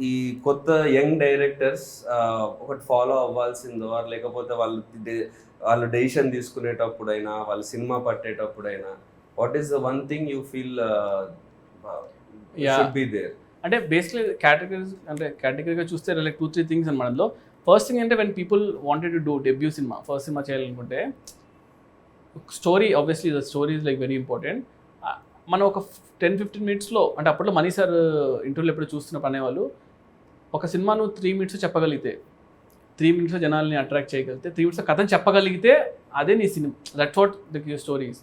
ఈ కొత్త young directors ఒకటి ఫాలో అవ్వాల్సిందో లేకపోతే వాళ్ళు వాళ్ళు డెసిషన్ తీసుకునేటప్పుడైనా వాళ్ళు cinema పట్టేటప్పుడైనా what is the one thing you feel be there అంటే బేసిక్లీ కేటగిరీస్ అంటే కేటగిరీగా చూస్తే లైక్ టూ త్రీ థింగ్స్ అనమాట అందులో. ఫస్ట్ థింగ్ అంటే when people wanted to do debut cinema first cinema చేయాలనుకుంటే story obviously the story is like very important మనం ఒక టెన్ ఫిఫ్టీన్ మినిట్స్లో అంటే అప్పట్లో మనీ సార్ ఇంటర్వ్యూలో ఎప్పుడు చూస్తున్న అనేవాళ్ళు ఒక సినిమా నువ్వు త్రీ మినిట్స్ చెప్పగలిగితే త్రీ మినిట్స్ జనాల్ని అట్రాక్ట్ చేయగలిగితే త్రీ మినిట్స్ కథను చెప్పగలిగితే అదే నీ cinema that what the stories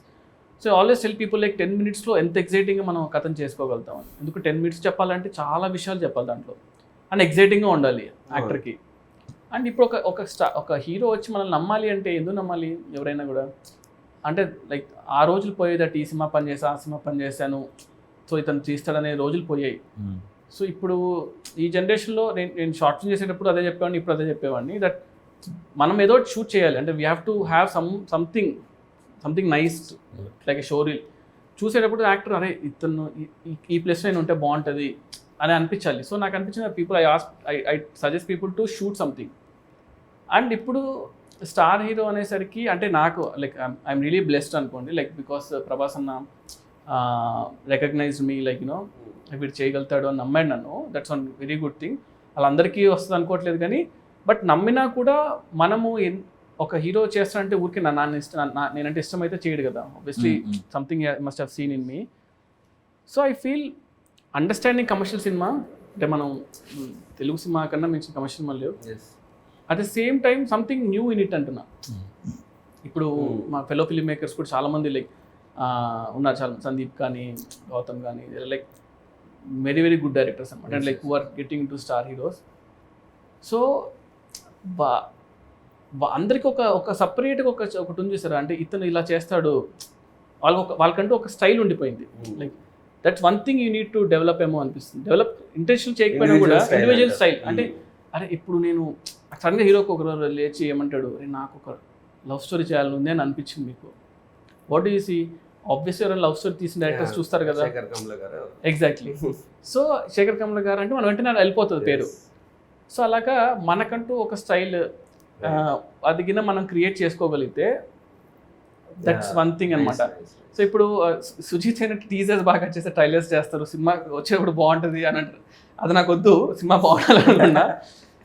so always tell people like ten మినిట్స్లో ఎంత ఎగ్జైటింగ్గా మనం కథను చేసుకోగలుగుతాం అని. ఎందుకు టెన్ మినిట్స్ చెప్పాలంటే చాలా విషయాలు చెప్పాలి దాంట్లో. అండ్ ఎగ్జైటింగ్గా ఉండాలి యాక్టర్కి అండ్ ఇప్పుడు ఒక ఒక స్టా ఒక హీరో వచ్చి మనల్ని నమ్మాలి అంటే ఎందుకు నమ్మాలి ఎవరైనా కూడా? అంటే లైక్ ఆ రోజులు పోయేదట ఈ సినిమా పని చేసా ఆ సినిమా పని చేశాను. సో ఇతను తీస్తాడనే రోజులు పోయాయి. సో ఇప్పుడు ఈ జనరేషన్లో నేను నేను షార్ట్ ఫిల్మ్ చేసేటప్పుడు అదే చెప్పేవాడిని ఇప్పుడు అదే చెప్పేవాడిని. దట్ మనం ఏదో షూట్ చేయాలి. అంటే we have to have some something something nice like a showreel చూసేటప్పుడు యాక్టర్ అరే ఇతను ఈ- ఈ- ఈ ప్లేస్లో నేను ఉంటే బాగుంటుంది అని అనిపించాలి. సో నాకు అనిపించిన people I as I I suggest people to shoot something and ఇప్పుడు స్టార్ హీరో అనేసరికి అంటే నాకు లైక్ ఐఎమ్ రియలీ బ్లెస్డ్ అనుకోండి. లైక్ బికాస్ ప్రభాస్ అన్న రికగ్నైజ్ మీ లైక్ యూనో వీడు చేయగలుగుతాడు అని నమ్మాడు నన్ను. That's one very good thing వాళ్ళందరికీ వస్తుంది అనుకోవట్లేదు కానీ బట్ నమ్మినా కూడా మనము ఒక హీరో చేస్తానంటే ఊరికే నా నాన్న ఇష్టం నేనంటే ఇష్టం అయితే చేయడు కదా. Obviously something must have seen in me so I feel understanding commercial cinema అంటే మనం మ్, తెలుగు సినిమా కన్నా మించిన కమర్షియల్ సినిమా లేవు. At the same time something new in it అంటున్నా. ఇప్పుడు Hmm. మా ఫెలో ఫిల్మ్ మేకర్స్ కూడా చాలా మంది లైక్ ఉన్నారు చాలా సందీప్ కానీ గౌతమ్ కానీ like very very good directors అనమాట Yes, like. Who are getting to star heroes so బా అందరికి ఒక ఒక సపరేట్గా ఒక ఒకటి ఉంది చూసారా? అంటే ఇతను ఇలా చేస్తాడు. వాళ్ళకి ఒక వాళ్ళకంటూ ఒక స్టైల్ ఉండిపోయింది. Like that's one thing you need to develop ఏమో అనిపిస్తుంది. డెవలప్ ఇంటెన్షన్ చేయకపోయినా కూడా Individual style. ఇండివిజువల్. స్టైల్ అంటే Hmm. అరే ఇప్పుడు నేను సడన్గా హీరోకి ఒక రోజు లేచి ఏమంటాడు నాకు ఒక లవ్ స్టోరీ చేయాలని ఉంది అని అనిపించింది మీకు. What you see? ఆబ్వియస్లీ ఎవరైనా లవ్ స్టోరీ తీసిన డైరెక్టర్స్. చూస్తారు కదా. శేఖర్ కమ్ల గారు. ఎగ్జాక్ట్లీ సో శేఖర్ కమల గారు అంటే మనం వెంటనే వెళ్ళిపోతుంది పేరు. సో అలాగా మనకంటూ ఒక స్టైల్ అది కింద మనం క్రియేట్ చేసుకోగలిగితే దట్స్. వన్ థింగ్ అనమాట. సో ఇప్పుడు సుజిత్ అయినట్టు టీజర్స్ బాగా చేస్తే ట్రైలర్స్ చేస్తారు సినిమా వచ్చేటప్పుడు బాగుంటుంది అని అంటారు. అది నాకు వద్దు సినిమా బాగుండాలనుకున్నా